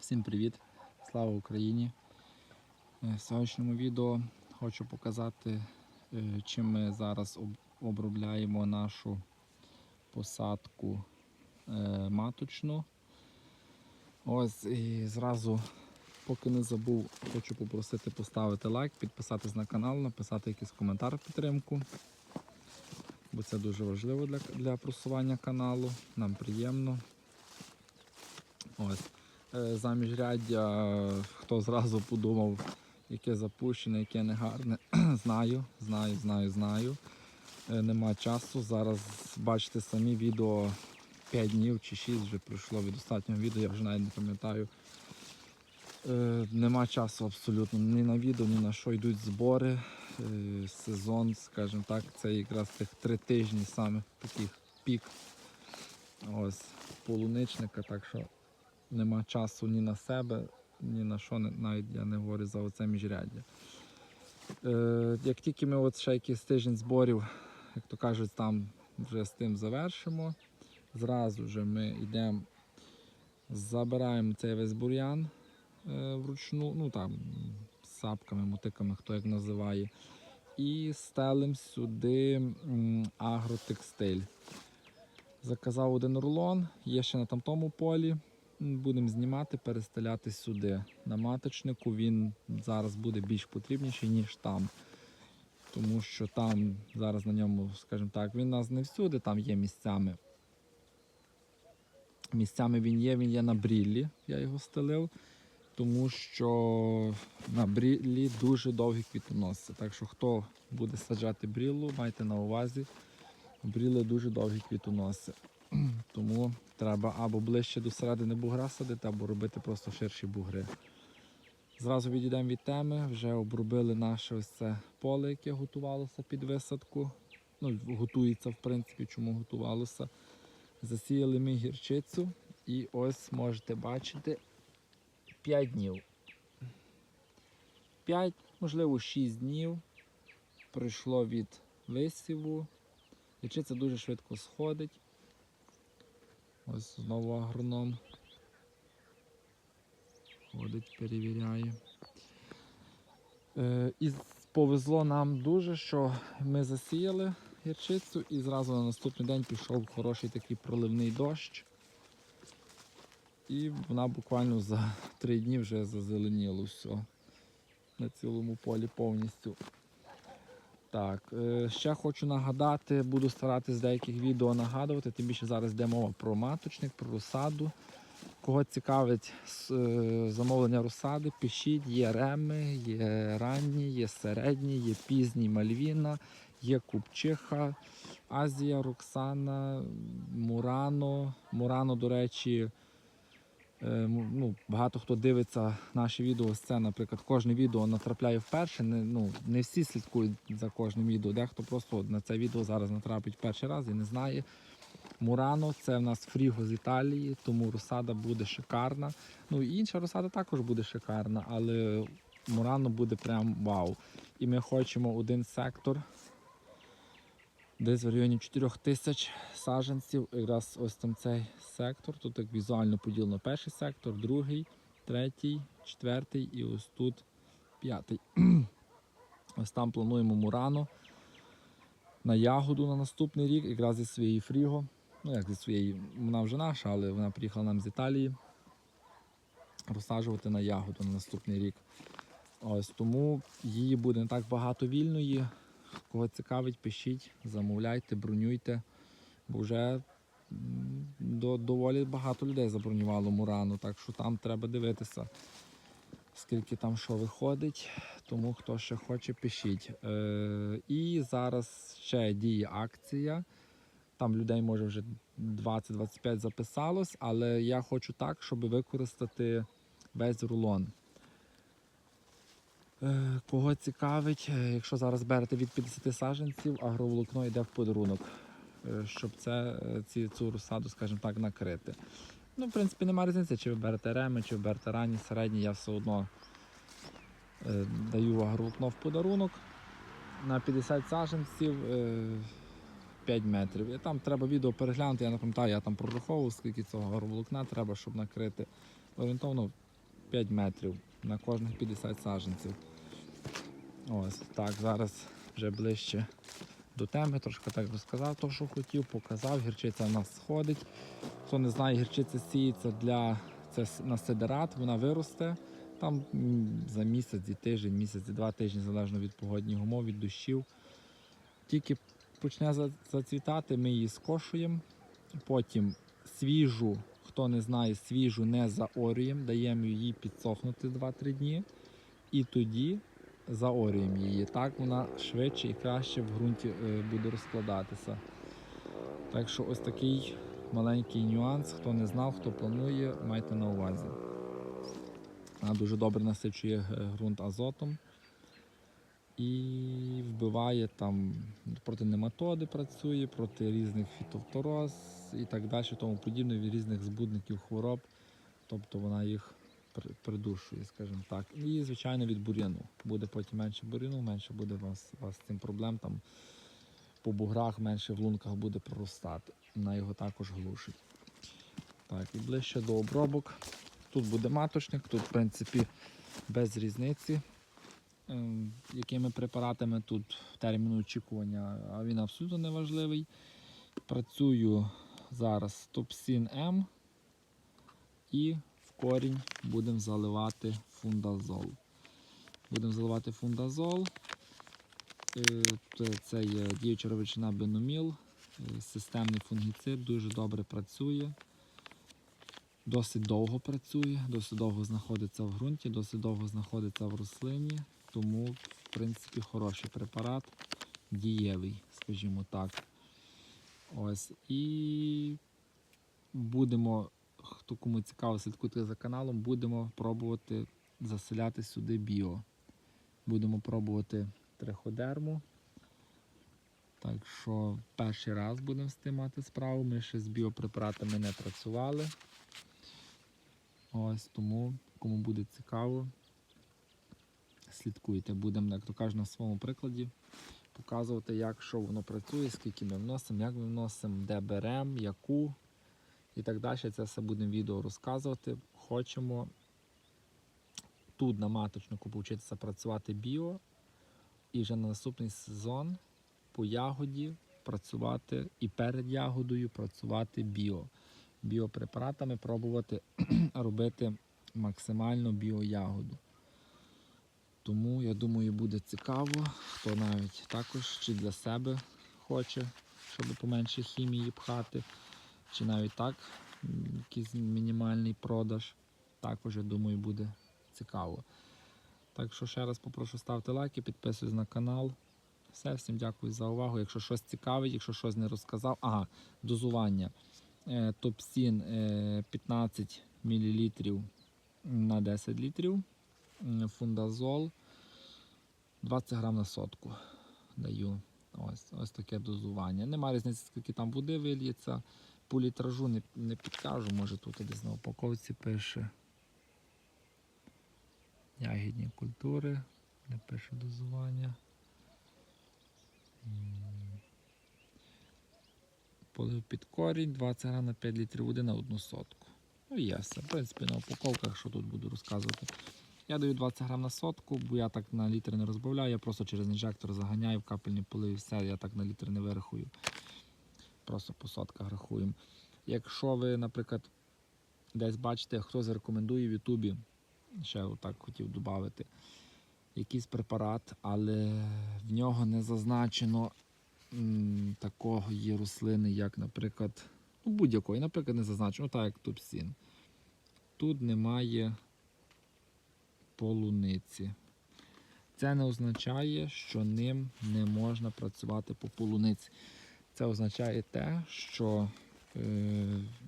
Всім привіт! Слава Україні! Е, В сьогоднішньому відео хочу показати, е, чим ми зараз обробляємо нашу посадку е, маточну. Ось і зразу, поки не забув, хочу попросити поставити лайк, підписатись на канал, написати якийсь коментар в підтримку. Бо це дуже важливо для, для просування каналу. Нам приємно. Ось. Е, За міжряддя, е, хто зразу подумав, яке запущене, яке негарне, знаю, знаю, знаю, знаю. Е, Нема часу. Зараз бачите самі відео 5 днів чи 6 вже пройшло від останнього відео, я вже навіть не пам'ятаю. Е, Нема часу абсолютно ні на відео, ні на що йдуть збори. Сезон, скажімо так, це якраз тих три тижні саме таких пік. Ось полуничника, так що нема часу ні на себе, ні на що, навіть я не говорю за оце міжряддя. Е, як тільки ми от ще якийсь тиждень зборів, як то кажуть, там вже з тим завершимо, зразу ж ми йдемо, забираємо цей весь бур'ян е, вручну, ну там сапками, мотиками, хто як називає, і стелимо сюди агротекстиль. Заказав один рулон, є ще на тамтому полі. Будемо знімати, перестеляти сюди. На маточнику він зараз буде більш потрібніший, ніж там. Тому що там зараз на ньому, скажімо так, він нас не всюди, там є місцями. Місцями він є, він є на бріллі, я його стелив, тому що на бріллі дуже довгі квітоноси. Так що хто буде саджати бріллу, майте на увазі. Бріли дуже довгі квітоноси. Тому треба або ближче до середини бугра садити, або робити просто ширші бугри. Зразу відійдемо від теми, вже обробили наше ось це поле, яке готувалося під висадку. Ну, готується, в принципі, чому готувалося. Засіяли ми гірчицю і ось можете бачити 5 днів. 5, можливо, 6 днів пройшло від висіву. Гірчиця дуже швидко сходить. Ось знову агроном. Ходить, перевіряє. Е, і повезло нам дуже, що ми засіяли гірчицю і зразу на наступний день пішов хороший такий проливний дощ. І вона буквально за три дні вже зазеленіло все на цілому полі повністю. Так, е, ще хочу нагадати, буду старатись з деяких відео нагадувати, тим більше зараз йде мова про маточник, про розсаду. Кого цікавить е, замовлення розсади, пишіть, є реми, є ранні, є середні, є пізні Мальвіна, є Купчиха, Азія, Роксана, Мурано. Мурано, до речі, ну, багато хто дивиться наші відео, це, наприклад, кожне відео натрапляє вперше. Не, ну, не всі слідкують за кожним відео. Дехто просто на це відео зараз натрапить перший раз і не знає. Мурано це в нас фріго з Італії, тому розсада буде шикарна. Ну і інша розсада також буде шикарна, але Мурано буде прям вау. І ми хочемо один сектор. Десь в районі 4 тисяч саджанців. Якраз ось там цей сектор. Тут так візуально поділено перший сектор, другий, третій, четвертий і ось тут п'ятий. Ось там плануємо мурано на ягоду на наступний рік, якраз зі своєї фріго. Ну, як зі своєї, вона вже наша, але вона приїхала нам з Італії. Розсаджувати на ягоду на наступний рік. Ось тому її буде не так багато вільної. Кого цікавить, пишіть, замовляйте, бронюйте, бо вже до, доволі багато людей забронювало Мурану, так що там треба дивитися, скільки там що виходить. Тому хто ще хоче, пишіть. Е, і зараз ще діє акція. Там людей може вже 20-25 записалось, але я хочу так, щоб використати весь рулон. Е, Кого цікавить, е, якщо зараз берете від 50 саджанців, агроволокно йде в подарунок, е, щоб це, ці, цю розсаду, скажімо так, накрити. Ну, в принципі, немає різниці, чи ви берете реми, чи ви берете ранні, середні, я все одно даю агроволокно в подарунок. На 50 саджанців е, 5 метрів. І там треба відео переглянути, я не пам'ятаю, я там прораховував, скільки цього агроволокна треба, щоб накрити. Орієнтовно 5 метрів на кожних 50 саджанців. Ось так, зараз вже ближче до теми, трошки так розказав, то, що хотів, показав. Гірчиця в нас сходить. Хто не знає, гірчиця сіється для це на сидерат, вона виросте. Там за місяць і тиждень, місяць і два тижні, залежно від погодних умов, від дощів. Тільки почне зацвітати, ми її скошуємо. Потім свіжу, хто не знає, свіжу не заорюємо, даємо їй підсохнути 2-3 дні. І тоді заорюємо її. Так вона швидше і краще в ґрунті е, буде розкладатися. Так що ось такий маленький нюанс. Хто не знав, хто планує, майте на увазі. Вона дуже добре насичує е, ґрунт азотом і вбиває там проти нематоди працює, проти різних фітофтороз і так далі, тому подібне від різних збудників хвороб. Тобто вона їх придушує, скажімо так. І, звичайно, від бур'яну. Буде потім менше бур'яну, менше буде у вас, вас з цим проблем. Там по буграх менше в лунках буде проростати. Вона його також глушить. Так, і ближче до обробок. Тут буде маточник, тут, в принципі, без різниці. Ем, Якими препаратами тут термін очікування, а він абсолютно не важливий. Працюю зараз Топсін М і в корінь будемо заливати фундазол. Будемо заливати фундазол. Е, це- є діюча речовина беноміл, е, системний фунгіцид, дуже добре працює. Досить довго працює, досить довго знаходиться в ґрунті, досить довго знаходиться в рослині, тому, в принципі, хороший препарат, дієвий, скажімо так. Ось. І будемо, хто кому цікаво, слідкуйте за каналом, будемо пробувати заселяти сюди біо. Будемо пробувати триходерму. Так що перший раз будемо з тим мати справу. Ми ще з біопрепаратами не працювали. Ось тому, кому буде цікаво, слідкуйте. Будемо, як то кажуть, на своєму прикладі показувати, як що воно працює, скільки ми вносимо, як ми вносимо, де беремо, яку і так далі. Це все будемо відео розказувати. Хочемо тут на маточнику повчитися працювати біо і вже на наступний сезон по ягоді працювати і перед ягодою працювати біо. Біопрепаратами пробувати робити максимально біоягоду. Тому я думаю, буде цікаво, хто навіть також чи для себе хоче, щоб поменше хімії пхати, чи навіть так, якийсь мінімальний продаж. Також, я думаю, буде цікаво. Так що ще раз попрошу ставте лайки, підписуйтесь на канал. Все, всім дякую за увагу. Якщо щось цікавить, якщо щось не розказав, ага, дозування. Е, Топсін е, 15 мл на 10 літрів. Фундазол 20 грам на сотку даю. Ось, ось таке дозування. Нема різниці, скільки там води вильється. По літражу не, не підкажу, може тут десь на упаковці пише. Ягідні культури, не пише дозування. Полив під корінь, 20 грам на 5 літрів води на одну сотку. Ну і все. В принципі, на упаковках, що тут буду розказувати. Я даю 20 грам на сотку, бо я так на літр не розбавляю, я просто через інжектор заганяю в капельні поли і все, я так на літр не вирахую. Просто по сотках рахуємо. Якщо ви, наприклад, десь бачите, хто зарекомендує в Ютубі, ще отак хотів додати, якийсь препарат, але в нього не зазначено м, такої рослини, як, наприклад, ну, будь-якої, наприклад, не зазначено, так як топсін. Тут немає полуниці. Це не означає, що ним не можна працювати по полуниці. Це означає те, що е,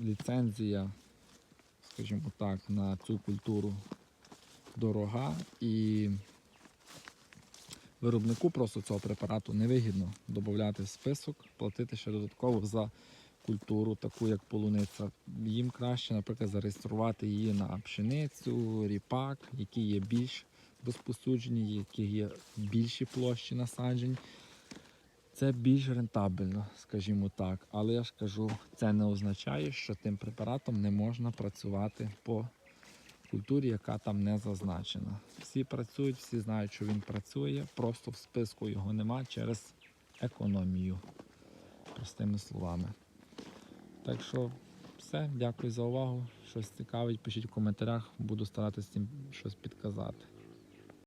ліцензія, скажімо так, на цю культуру дорога і виробнику просто цього препарату невигідно додати в список, платити ще додатково за культуру, таку як полуниця. Їм краще, наприклад, зареєструвати її на пшеницю, ріпак, які є більш розпосуджені, які є більші площі насаджень. Це більш рентабельно, скажімо так. Але я ж кажу, це не означає, що тим препаратом не можна працювати по культурі, яка там не зазначена. Всі працюють, всі знають, що він працює, просто в списку його нема через економію. Простими словами. Так що все, дякую за увагу. Щось цікавить, пишіть в коментарях, буду старатися цим щось підказати.